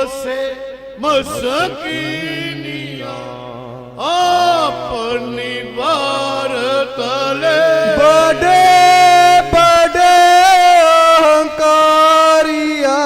ਪੋਸੇ ਮਸਕੀਨੀਆਂ ਆਪਨੀ ਵਾਰ ਤਲੇ। ਬੜੇ ਬੜੇ ਹੰਕਾਰੀਆ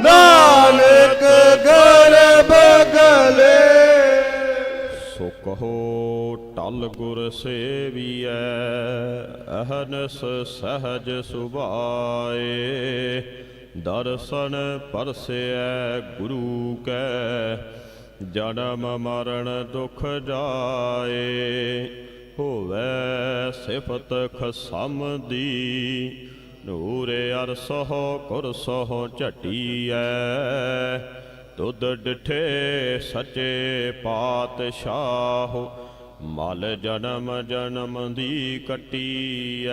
ਨਾਨਕ ਗਰਬ ਗਲੇ ਸੋ ਕਹੋ ਟਲ ਗੁਰ ਸੇਵੀਐ ਅਹਨਸ ਸਹਜ ਸੁਭਾਏ। ਦਰਸ਼ਨ ਪਰਸੈ ਗੁਰੂ ਕੈ, ਜਨਮ ਮਰਨ ਦੁਖ ਜਾਏ, ਹੋਵੇ ਸਿਫਤ ਖਸਮ ਦੀ ਨੂਰੇ ਅਰਸਹੁ ਕੁਰਸਹੁ ਝਟੀਐ, ਤੁਧ ਡਿਠੇ ਸੱਚੇ ਪਾਤਸ਼ਾਹ, ਮਲ ਜਨਮ ਜਨਮ ਦੀ ਕਟੀਐ।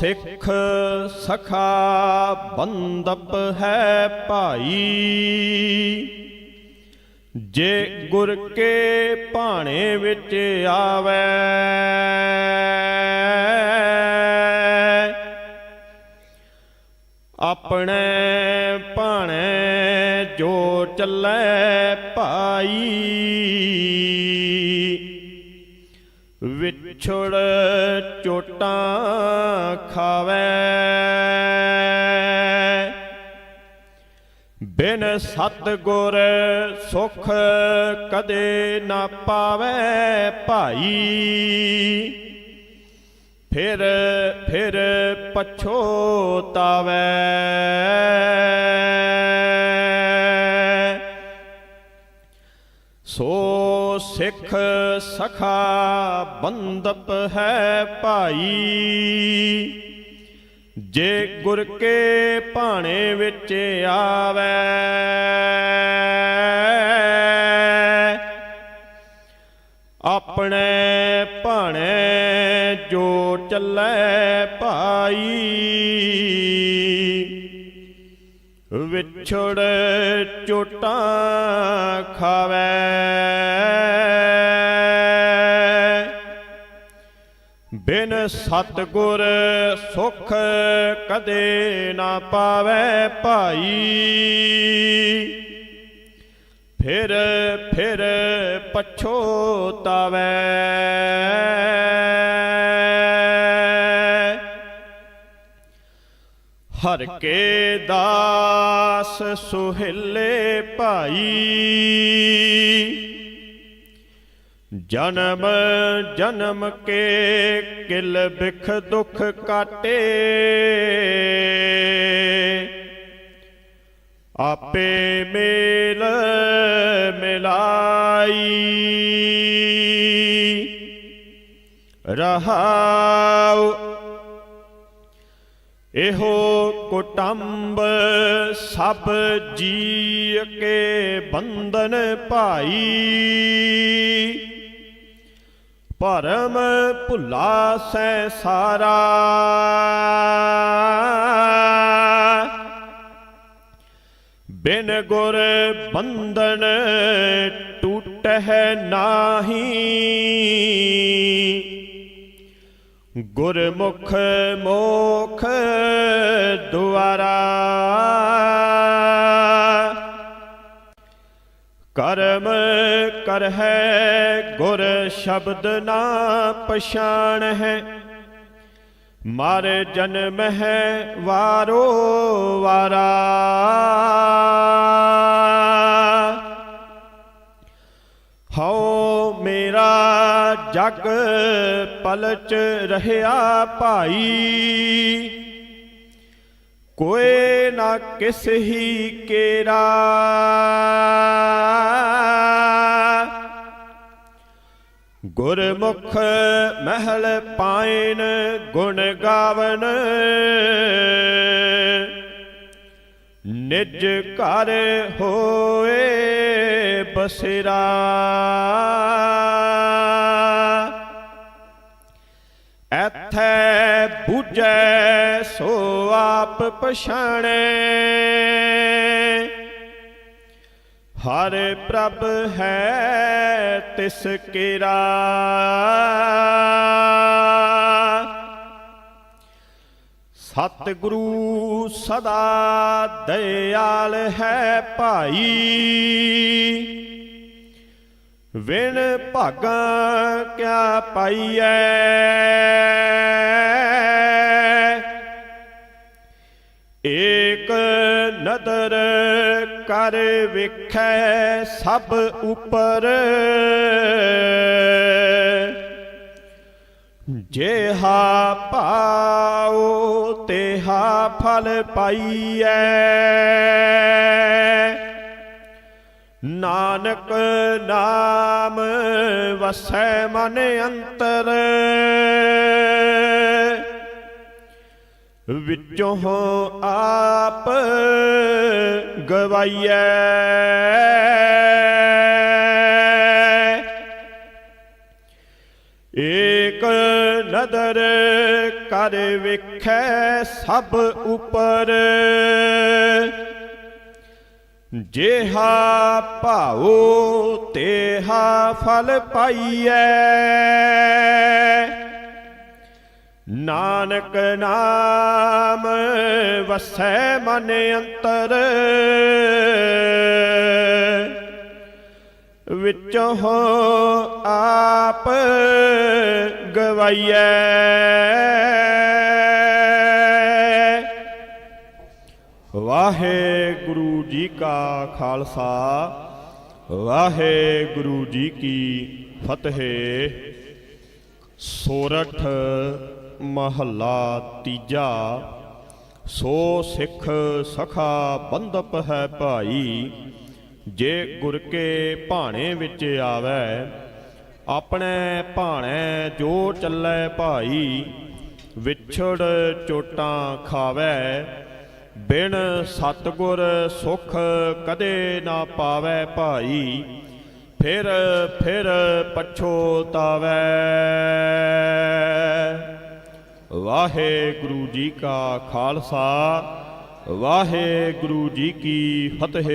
ਸਿੱਖ ਸਖਾ ਬੰਦਪ ਹੈ ਭਾਈ। ਜੇ ਗੁਰ ਕੇ ਭਾਣੇ ਵਿੱਚ ਆਵੇ, ਆਪਣੇ ਭਾਣੇ ਜੋ ਚੱਲੇ ਭਾਈ। ਵਿਛੜ ਚੋਟਾਂ ਖਾਵੇ। ਬਿਨ ਸਤ ਗੁਰ ਸੁਖ ਕਦੇ ਨਾ ਪਾਵੇ ਭਾਈ। ਫਿਰ ਫਿਰ ਪਛੋਤਾਵੇ। ਸੋ ਸਿੱਖ ਸਖਾ ਬੰਦਪ ਹੈ ਭਾਈ। ਜੇ ਗੁਰ ਕੇ ਭਾਣੇ ਵਿੱਚ ਆਵੇ, ਆਪਣੇ ਭਾਣੇ ਜੋ ਚੱਲੇ ਭਾਈ। ਵਿਛੜ ਚੋਟਾਂ ਖਾਵੇ। ਬਿਨ ਸਤਗੁਰ ਸੁਖ ਕਦੇ ਨਾ ਪਾਵੇ ਭਾਈ। ਫਿਰ ਫਿਰ ਪਛੋਤਾਵੇ। ਹਰ ਕੇ ਦਾਸ ਸੁਹਿਲੇ ਭਾਈ। ਜਨਮ ਜਨਮ ਕੇ ਕਿਲ ਬਿਖ ਦੁਖ ਕਾਟੇ। ਆਪੇ ਮੇਲ ਮਿਲਾਈ। ਰਹਾਉ ਇਹੋ ਕੁਟੰਬ ਸਭ ਜੀ ਕੇ ਬੰਧਨ ਭਾਈ। ਪਰਮ ਭੁਲਾ ਸੈ ਸਾਰਾ। ਬਿਨ ਗੁਰ ਬੰਧਨ ਟੂਟਹਿ ਨਾਹੀ। ਗੁਰਮੁਖ ਮੋਖ ਦੁਆਰਾ ਕਰਮ ਕਰਹਿ ਗੁਰ ਸ਼ਬਦ ਨਾ ਪਛਾਣ ਹੈ ਮਰ ਜਨਮ ਹੈ ਵਾਰੋ ਵਾਰਾ। ਜਗ ਪਲਚ ਰਹਿਆ ਭਾਈ। ਕੋਏ ਨਾ ਕਿਸ ਹੀ ਕੇਰਾ। ਗੁਰਮੁਖ ਮਹਿਲ ਪਾਇਨ ਗੁਣ ਗਾਵਨ। ਨਿਜ ਘਰ ਹੋਏ ਬਸਰਾ। ਐਥੈ ਬੁਝੈ ਸੋ ਆਪ ਪਛਾਣੈ। ਹਰ ਪ੍ਰਭ ਹੈ ਤਿਸ ਕੇਰਾ। ਸਤਿਗੁਰੂ ਸਦਾ ਦਇਆਲ ਹੈ ਭਾਈ। ਵਿਣ ਭਾਗਾਂ ਕਿਆ ਪਾਈਐ? ਏਕ ਨਦਰ ਕਰ ਵਿਖੈ ਸਭ ਉਪਰ। ਜੇਹਾ ਪਾਓ ਤੇਹਾ ਫਲ ਪਾਈਐ। ਨਾਨਕ ਨਾਮ ਵਸੈ ਮਨ ਅੰਤਰ। ਵਿੱਚੋਂ ਆਪ ਗਵਾਈਐ। ਏਕ ਨਦਰ ਕਰ ਵਿਖੈ ਸਭ ਉਪਰ। ਜੇਹਾ ਭਾਉ ਤੇਹਾ ਫਲ ਪਾਈਐ। ਨਾਨਕ ਨਾਮ ਵਸੈ ਮਨ ਅੰਤਰ। ਵਿੱਚੋਂ ਆਪ ਗਵਾਈਐ। ਵਾਹਿਗੁਰੂ ਜੀ ਕਾ ਖਾਲਸਾ, ਵਾਹਿਗੁਰੂ ਜੀ ਕੀ ਫਤਿਹ। ਸੋਰਠ ਮਹੱਲਾ ਤੀਜਾ, ਸੋ ਸਿੱਖ ਸਖਾ ਬੰਦਪ ਹੈ ਭਾਈ, ਜੇ ਗੁਰ ਕੇ ਭਾਣੇ ਵਿੱਚ ਆਵੈ, ਆਪਣੇ ਭਾਣੇ ਜੋ ਚੱਲੈ ਭਾਈ, ਵਿਛੜ ਚੋਟਾਂ ਖਾਵੈ। ਬਿਨ ਸਤਗੁਰ ਸੁਖ ਕਦੇ ਨਾ ਪਾਵੈ ਭਾਈ, ਫਿਰ ਫਿਰ ਪਛੋਤਾਵੈ ਵਾਹਿਗੁਰੂ ਜੀ ਕਾ ਖਾਲਸਾ, ਵਾਹਿਗੁਰੂ ਜੀ ਕੀ ਫਤਿਹ।